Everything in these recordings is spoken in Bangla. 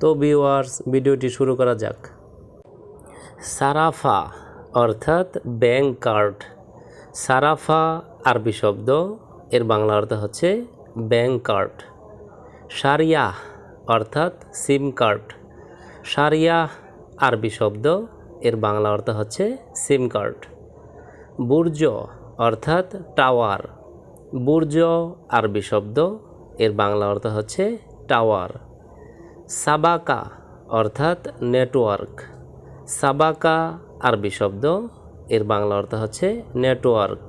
তো ভিউয়ার্স ভিডিওটি শুরু করা যাক। সারাফা অর্থাৎ ব্যাংক কার্ড সারাফা আরবি শব্দ, এর বাংলা অর্থ হচ্ছে ব্যাংক কার্ড সারিয়া অর্থাৎ সিম কার্ড সারিয়া আরবি শব্দ, এর বাংলা অর্থ হচ্ছে সিম কার্ড বুর্জ অর্থাৎ টাওয়ার বুর্জ আরবি শব্দ, এর বাংলা অর্থ হচ্ছে টাওয়ার সাবাকা, অর্থাৎ নেটওয়ার্ক সাবাকা, আরবি শব্দ, এর বাংলা অর্থ হচ্ছে নেটওয়ার্ক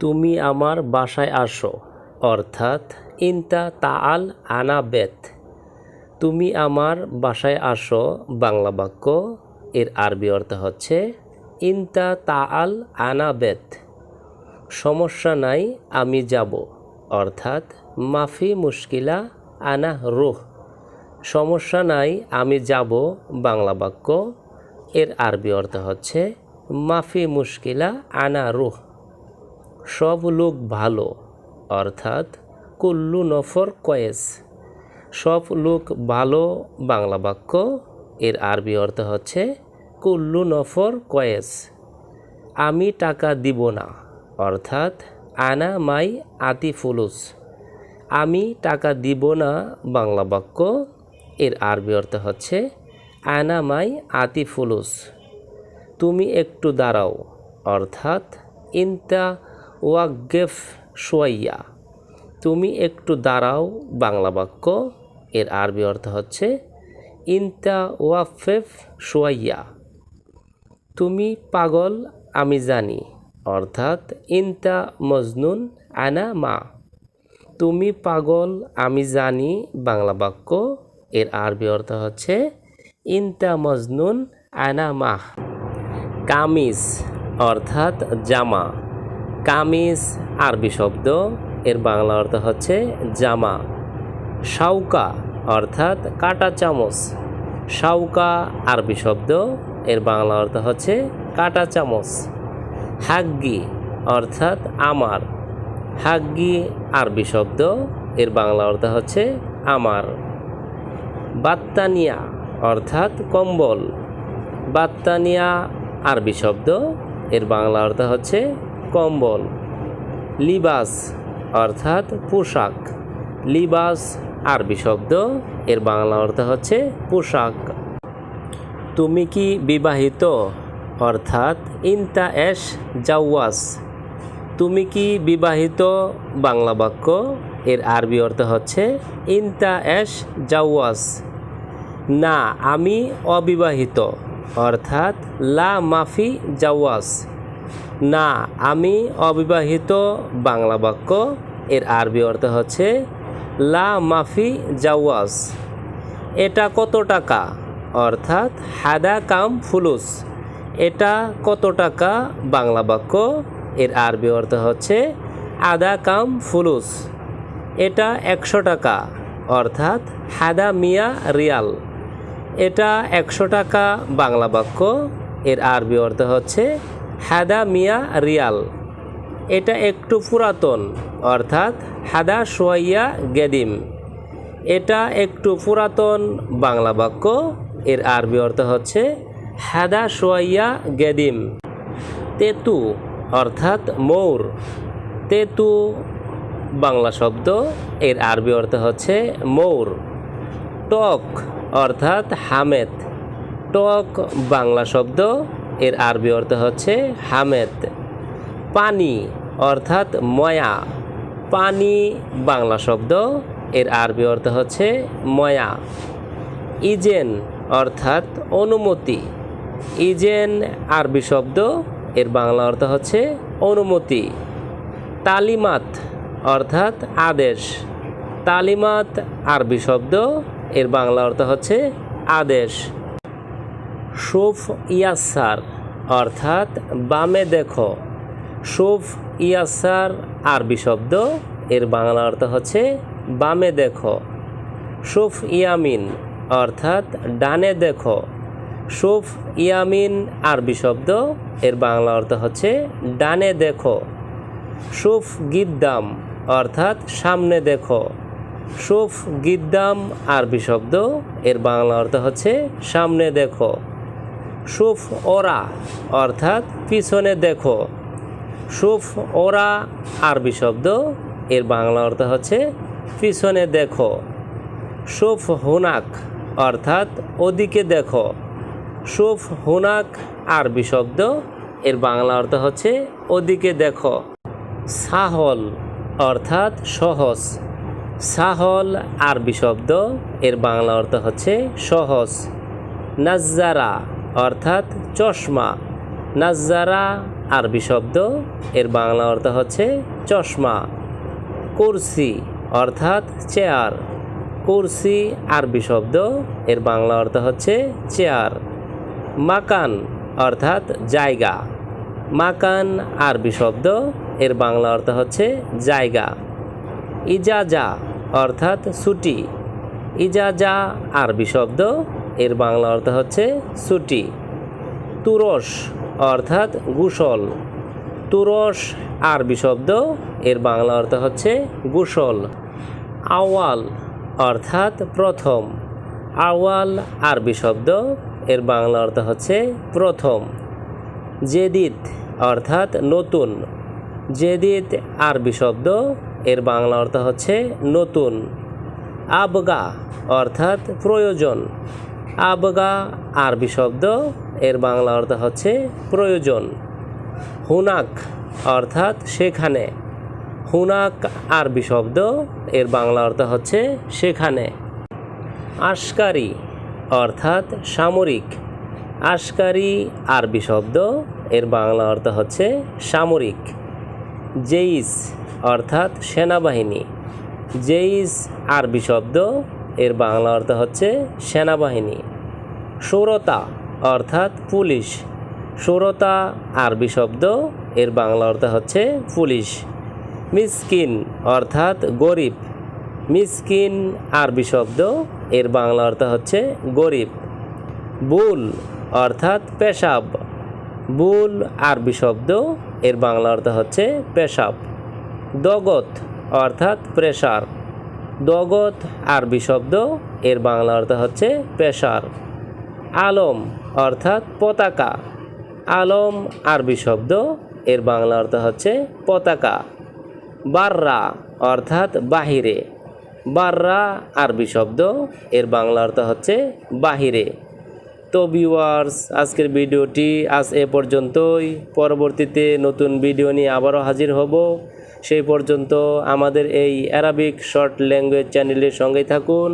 তুমি আমার বাসায় আসো, অর্থাৎ ইনতা তাআল আনা বেত। তুমি আমার বাসায় আসো, বাংলা বাক্য, এর আরবি অর্থ হচ্ছে ইনতা তাআল আনা বেত। সমস্যা নাই, আমি যাব, অর্থাৎ মাফি মুশকিলা আনা রুহ। সমস্যা নাই, আমি যাব বাংলা বাক্য। এর আরবি অর্থ হচ্ছে, মাফি মুশকিলা আনা রুহ। সব লোক ভালো, অর্থাৎ কুল্লু নফর কয়েস। সব লোক ভালো, বাংলা বাক্য। এর আরবি অর্থ হচ্ছে, কুল্লু নফর কয়েস। আমি টাকা দিব না। অর্থাৎ, আনা মাই আতি ফুলুস আমি টাকা দিব না, বাংলা বাক্য। এর আরবি অর্থ হচ্ছে, আনা মাই আতি ফুলুস তুমি একটু দাঁড়াও। অর্থাৎ, ইনতা ওয়াগেফ সোয়াইয়া তুমি একটু দাঁড়াও। বাংলা বাক্য, এর আরবি অর্থ হচ্ছে, ইনতা ওয়াফেফ সোয়াইয়া তুমি পাগল আমি জানি। অর্থাৎ, ইনতা মজনুন আনা মা, তুমি পাগল আমি জানি। বাংলা বাক্য এর আরবি অর্থ হচ্ছে, ইনতা মজনুন আনা মাহ কামিজ অর্থাৎ জামা। কামিজ আরবি শব্দ, এর বাংলা অর্থ হচ্ছে জামা। শাউকা অর্থাৎ কাটা চামচ। শাউকা আরবি শব্দ, এর বাংলা অর্থ হচ্ছে কাটা চামচ। হাগ্গি অর্থাৎ আমার। হাগ্গি আরবি শব্দ, এর বাংলা অর্থ হচ্ছে আমার। বাত্তানিয়া, অর্থাৎ কম্বল। বাত্তানিয়া, আরবি শব্দ, এর বাংলা অর্থ হচ্ছে কম্বল। লিবাস, অর্থাৎ পোশাক। লিবাস, আরবি শব্দ, এর বাংলা অর্থ হচ্ছে পোশাক। তুমি কি বিবাহিত? অর্থাৎ ইনতা এস জাওয়াস। তুমি কি বিবাহিত? বাংলা বাক্য এর আরবি অর্থ হচ্ছে, ইনতা এস জাওয়াস না, আমি অবিবাহিত, অর্থাৎ, লা মাফি জাওয়াস না, আমি অবিবাহিত, বাংলা বাক্য, এর আরবি অর্থ হচ্ছে, লা মাফি জাওয়াস এটা কত টাকা? অর্থাৎ, হাদা কাম ফুলুস। এটা কত টাকা? বাংলা বাক্য, এর আরবি অর্থ হচ্ছে, আদা কাম ফুলুস। এটা একশো টাকা, অর্থাৎ হাদা মিয়া রিয়াল। এটা একশো টাকা বাংলা বাক্য, এর আরবি অর্থ হচ্ছে হাদা মিয়া রিয়াল। এটা একটু পুরাতন, অর্থাৎ হাদা সোয়াইয়া গেদিম। এটা একটু পুরাতন বাংলা বাক্য, এর আরবি অর্থ হচ্ছে হাদা সোয়াইয়া গেদিম। তেতু, অর্থাৎ মৌর। তেতু বাংলা শব্দ, এর আরবি অর্থ হচ্ছে মৌর। টক অর্থাৎ হামেদ টক বাংলা শব্দ, এর আরবি অর্থ হচ্ছে হামেদ পানি অর্থাৎ ময়া। পানি বাংলা শব্দ, এর আরবি অর্থ হচ্ছে ময়া। ইজেন অর্থাৎ অনুমতি। ইজেন আরবি শব্দ, এর বাংলা অর্থ হচ্ছে অনুমতি। তালিমাত অর্থাৎ আদেশ। তালিমাত আরবি শব্দ, এর বাংলা অর্থ হচ্ছে আদেশ। সুফ ইয়াসার অর্থাৎ বামে দেখো। সুফ ইয়াসার আরবি শব্দ, এর বাংলা অর্থ হচ্ছে বামে দেখো। সুফ ইয়ামিন অর্থাৎ ডানে দেখো। সুফ ইয়ামিন আরবি শব্দ, এর বাংলা অর্থ হচ্ছে ডানে দেখো। সুফ গিদ্দাম অর্থাৎ সামনে দেখো। সুফ, গিদ্দাম, আরবি শব্দ। এর বাংলা অর্থ হচ্ছে সামনে দেখো। সুফ, ওরা, অর্থাৎ পিছনে দেখো। সুফ, ওরা, আরবি শব্দ। এর বাংলা অর্থ হচ্ছে পিছনে দেখো। সুফ, হুনাক, অর্থাৎ ওদিকে দেখো। সুফ, হুনাক, আরবি শব্দ। এর বাংলা অর্থ হচ্ছে ওদিকে দেখো। সাহল অর্থাৎ সহজ। সাহল আরবি শব্দ, এর বাংলা অর্থ হচ্ছে সহজ। নাজ্জারা অর্থাৎ চশমা। নাজ্জারা আরবি শব্দ, এর বাংলা অর্থ হচ্ছে চশমা। কুরসি অর্থাৎ চেয়ার। কুরসি আরবি শব্দ, এর বাংলা অর্থ হচ্ছে চেয়ার। মাকান অর্থাৎ জায়গা। মাকান আরবি শব্দ, এর বাংলা অর্থ হচ্ছে জায়গা। ইজাজা অর্থাৎ ছুটি। ইজাজা আরবি শব্দ, এর বাংলা অর্থ হচ্ছে ছুটি। তুরস অর্থাৎ গুসল। তুরস আরবি শব্দ, এর বাংলা অর্থ হচ্ছে গুসল। আওয়াল অর্থাৎ প্রথম। আওয়াল আরবি শব্দ, এর বাংলা অর্থ হচ্ছে প্রথম। জেদিদ অর্থাৎ নতুন। জেদিদ আরবি শব্দ, এর বাংলা অর্থ হচ্ছে নতুন। আবগা অর্থাৎ প্রয়োজন। আবগা আরবি শব্দ, এর বাংলা অর্থ হচ্ছে প্রয়োজন। হুনাক অর্থাৎ সেখানে। হুনাক আরবি শব্দ, এর বাংলা অর্থ হচ্ছে সেখানে। আশকারি অর্থাৎ সামরিক। আশকারি আরবি শব্দ এর বাংলা অর্থ হচ্ছে সামরিক। জেইস অর্থাৎ সেনাবাহিনী। জেইস আরবি শব্দ, এর বাংলা অর্থ হচ্ছে সেনাবাহিনী। সুরতা অর্থাৎ পুলিশ। সুরতা আরবি শব্দ, এর বাংলা অর্থ হচ্ছে পুলিশ। মিসকিন অর্থাৎ গরিব। মিসকিন আরবি শব্দ, এর বাংলা অর্থ হচ্ছে গরিব। বুল অর্থাৎ পেশাব বুল আরবি শব্দ, এর বাংলা অর্থ হচ্ছে পেশাব। দগত অর্থাৎ প্রেসার। দগত আরবি শব্দ, এর বাংলা অর্থ হচ্ছে পেশার। আলম অর্থাৎ পতাকা। আলম আরবি শব্দ, এর বাংলা অর্থ হচ্ছে পতাকা। বাররা অর্থাৎ বাহিরে। বাররা আরবি শব্দ, এর বাংলা অর্থ হচ্ছে বাহিরে। তো ভিউয়ার্স আজকের ভিডিওটি আজ এ পর্যন্তই। পরবর্তীতে নতুন ভিডিও নিয়ে আবারও হাজির হব। সেই পর্যন্ত আমাদের এই অ্যারাবিক শর্ট ল্যাঙ্গুয়েজ চ্যানেলের সঙ্গেই থাকুন।